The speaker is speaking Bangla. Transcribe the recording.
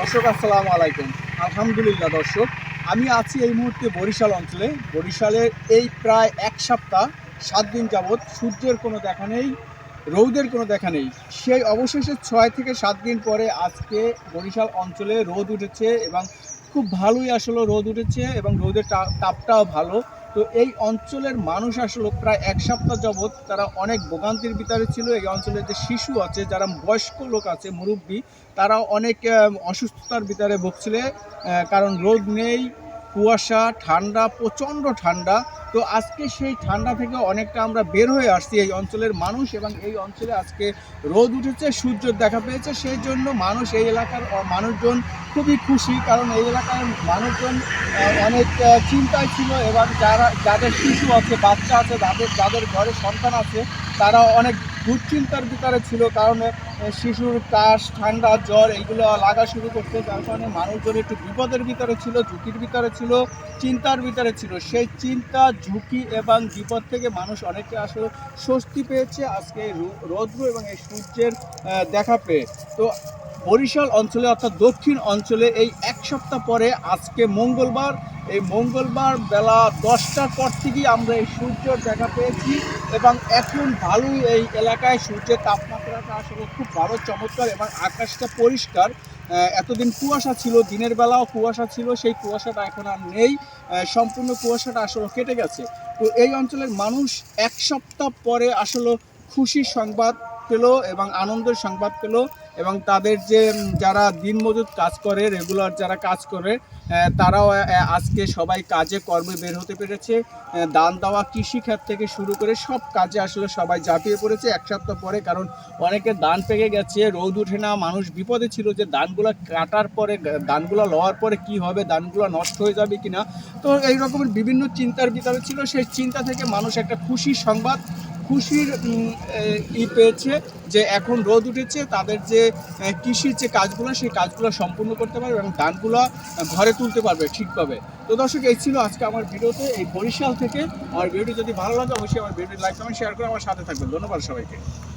দর্শক, আসসালামু আলাইকুম। আলহামদুলিল্লাহ, দর্শক, আমি আছি এই মুহূর্তে বরিশাল অঞ্চলে। বরিশালের এই প্রায় এক সপ্তাহ, সাত দিন যাবৎ সূর্যের কোনো দেখা নেই, রৌদের কোনো দেখা নেই। সেই অবশেষে ছয় থেকে সাত দিন পরে আজকে বরিশাল অঞ্চলে রোদ উঠেছে এবং খুব ভালোই আসলে রোদ উঠেছে এবং রোদের তাপটাও ভালো। তো এই অঞ্চলের মানুষ আসলে প্রায় এক সপ্তাহ যাবৎ তারা অনেক ভোগান্তির ভিতরে ছিল। এই অঞ্চলের যে শিশু আছে, যারা বয়স্ক লোক আছে, মুরব্বী, তারা অনেক অসুস্থতার ভিতরে ভুগছিলে কারণ রোদ নেই, কুয়াশা, ঠান্ডা, প্রচণ্ড ঠান্ডা। তো আজকে সেই ঠান্ডা থেকে অনেকটা আমরা বের হয়ে আসছি এই অঞ্চলের মানুষ এবং এই অঞ্চলে আজকে রোদ উঠেছে, সূর্য দেখা পেয়েছে। সেই জন্য মানুষ এই এলাকার মানুষজন খুবই খুশি কারণ এই এলাকার মানুষজন অনেক চিন্তায় ছিল এবং যারা, যাদের শিশু আছে, বাচ্চা আছে তাদের যাদের ঘরে সন্তান আছে তারা অনেক দুশ্চিন্তার ভিতরে ছিল, কারণ শিশুর কাশ, ঠান্ডা, জ্বর, এইগুলো লাগা শুরু করছে যার কারণে মানুষজন একটু বিপদের ভিতরে ছিল, ঝুঁকির ভিতরে ছিল, চিন্তার ভিতরে ছিল। সেই চিন্তা, ঝুঁকি এবং বিপদ থেকে মানুষ অনেকে আসলে স্বস্তি পেয়েছে আজকে রৌদ্র এবং এই সূর্যের দেখা পেয়ে। তো বরিশাল অঞ্চলে অর্থাৎ দক্ষিণ অঞ্চলে এই এক সপ্তাহ পরে আজকে মঙ্গলবার, এই মঙ্গলবার বেলা দশটার পর থেকেই আমরা এই সূর্যর দেখা পেয়েছি এবং এখন ভালোই এই এলাকায় সূর্যের তাপমাত্রাটা আসলে খুব ভালো, চমৎকার এবং আকাশটা পরিষ্কার। এতদিন কুয়াশা ছিল, দিনের বেলাও কুয়াশা ছিল, সেই কুয়াশাটা এখন আর নেই। সম্পূর্ণ কুয়াশাটা আসলে কেটে গেছে। তো এই অঞ্চলের মানুষ এক সপ্তাহ পরে আসলে খুশির সংবাদ পেল এবং আনন্দের সংবাদ পেল। এবং তাদের যে যারা দিনমজুর কাজ করে রেগুলার যারা কাজ করে তারাও আজকে সবাই কাজে কর্মে বের হতে পেরেছে। দান দেওয়া কৃষিখাত থেকে শুরু করে সব কাজে আসলে সবাই ঝাঁপিয়ে পড়েছে এক সপ্তাহ পরে, কারণ অনেকে ধান পেকে গেছে, রোদ উঠে না, মানুষ বিপদে ছিল যে ধানগুলো কাটার পরে ধানগুলো লওয়ার পরে কি হবে ধানগুলো নষ্ট হয়ে যাবে কি না তো এই রকমের বিভিন্ন চিন্তার ভিতরে ছিল, সেই চিন্তা থেকে মানুষ একটা খুশির সংবাদ খুশির ই পেয়েছে যে এখন রোদ উঠেছে, তাদের যে কৃষির যে কাজগুলো, সেই কাজগুলো সম্পূর্ণ করতে পারবে এবং ধানগুলো ঘরে তুলতে পারবে ঠিকভাবে। তো দর্শক, এই ছিল আজকে আমার ভিডিওতে, এই বরিশাল থেকে। আমার ভিডিও যদি ভালো লাগে, অবশ্যই আমার ভিডিও লাইক কমেন্ট শেয়ার করে আমার সাথে থাকবেন। ধন্যবাদ সবাইকে।